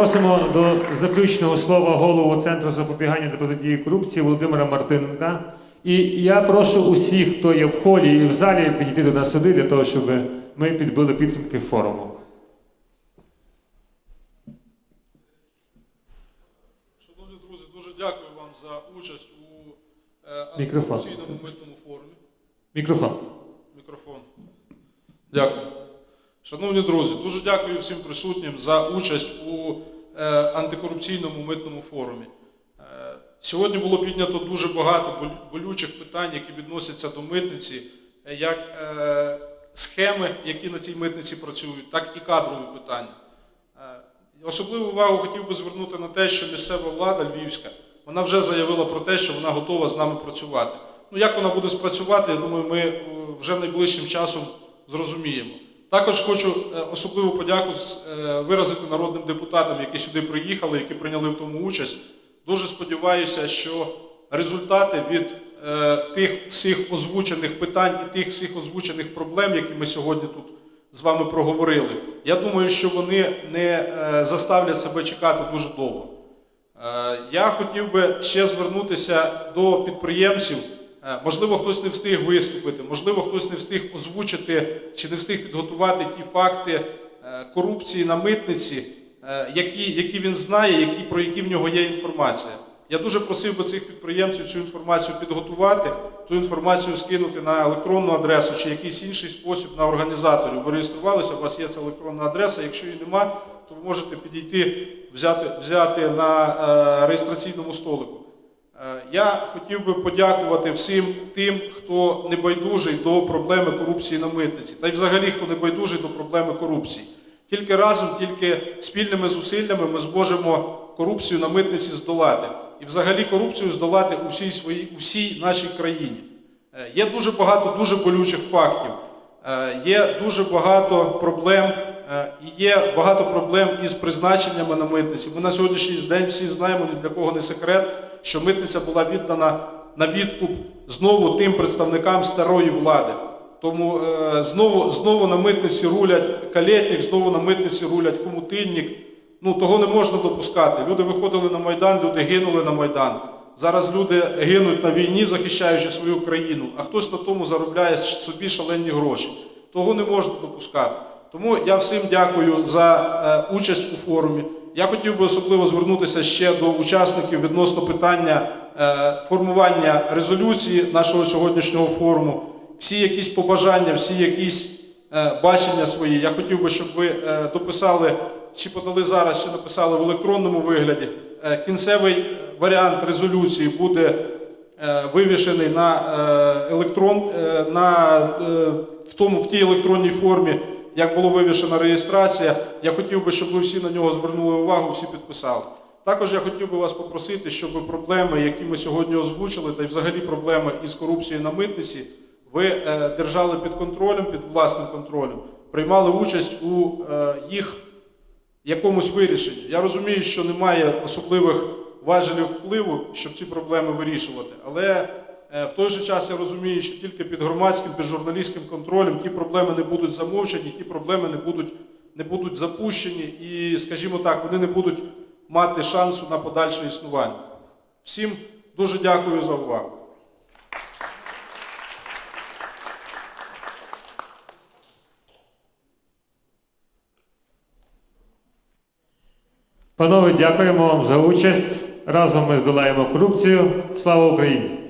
Просимо до заключного слова голову Центру запобігання та протидії корупції Володимира Мартиненка. І я прошу усіх, хто є в холі і в залі, підійти до нас сюди для того, щоб ми підбили підсумки форуму. Шановні друзі, дуже дякую вам за участь у е, антикорупційному митному форумі. Мікрофон. Мікрофон. Дякую. Шановні друзі, дуже дякую всім присутнім за участь у антикорупційному митному форумі. Е, сьогодні було піднято дуже багато болючих питань, які відносяться до митниці, е, як е, схеми, які на цій митниці працюють, так і кадрові питання. Е, Особливу увагу хотів би звернути на те, що місцева влада львівська вона вже заявила про те, що вона готова з нами працювати. Ну як вона буде спрацювати, я думаю, ми е, вже найближчим часом зрозуміємо. Також хочу е, особливу подяку е, виразити народним депутатам, які сюди приїхали, які прийняли в тому участь. Дуже сподіваюся, що результати від е, тих всіх озвучених питань і тих всіх озвучених проблем, які ми сьогодні тут з вами проговорили, я думаю, що вони не заставлять себе чекати дуже довго. Я хотів би ще звернутися до підприємців. Е, Можливо, хтось не встиг виступити, можливо, хтось не встиг озвучити чи не встиг підготувати ті факти е, корупції на митниці, е, які, які він знає, які, про які в нього є інформація. Я дуже просив би цих підприємців цю інформацію підготувати, ту інформацію скинути на електронну адресу чи якийсь інший спосіб на організаторів. Ви реєструвалися, у вас є ця електронна адреса. Якщо її нема, то ви можете підійти, взяти, взяти на реєстраційному столику. Е, Я хотів би подякувати всім тим, хто не байдужий до проблеми корупції на митниці, та й взагалі хто не байдужий до проблеми корупції. Тільки разом, тільки спільними зусиллями ми зможемо корупцію на митниці здолати. І взагалі корупцію здолати у всій своїй у всій нашій країні. Е, Є дуже багато дуже болючих фактів, Е, є дуже багато проблем, і є багато проблем із призначеннями на митниці. Ми на сьогоднішній день всі знаємо, ні для кого не секрет, що митниця була віддана на відкуп знову тим представникам старої влади. Тому е, знову, знову на митниці рулять калєтник, знову на митниці рулять хомутинник. Ну того не можна допускати. Люди виходили на Майдан, люди гинули на Майдан. Зараз люди гинуть на війні, захищаючи свою країну, а хтось на тому заробляє собі шалені гроші. Того не можна допускати. Тому я всім дякую за е, участь у форумі. Я хотів би особливо звернутися ще до учасників відносно питання е, формування резолюції нашого сьогоднішнього форуму. Всі якісь побажання, всі якісь е, бачення свої. Я хотів би, щоб ви дописали чи подали зараз, чи написали в електронному вигляді. Кінцевий варіант резолюції буде вивішений на електрон, на, в, тому, в тій електронній формі, як було вивішена реєстрація. Я хотів би, щоб ви всі на нього звернули увагу, всі підписали. Також я хотів би вас попросити, щоб проблеми, які ми сьогодні озвучили, та й взагалі проблеми із корупцією на митниці, ви е, держали під контролем, під власним контролем, приймали участь у е, їх якомусь вирішенні. Я розумію, що немає особливих важелів впливу, щоб ці проблеми вирішувати. Але в той же час я розумію, що тільки під громадським, під журналістським контролем ті проблеми не будуть замовчені, ті проблеми не будуть, не будуть запущені і, скажімо так, вони не будуть мати шансу на подальше існування. Всім дуже дякую за увагу. Панове, дякуємо вам за участь. Разом ми здолаємо корупцію. Слава Україні!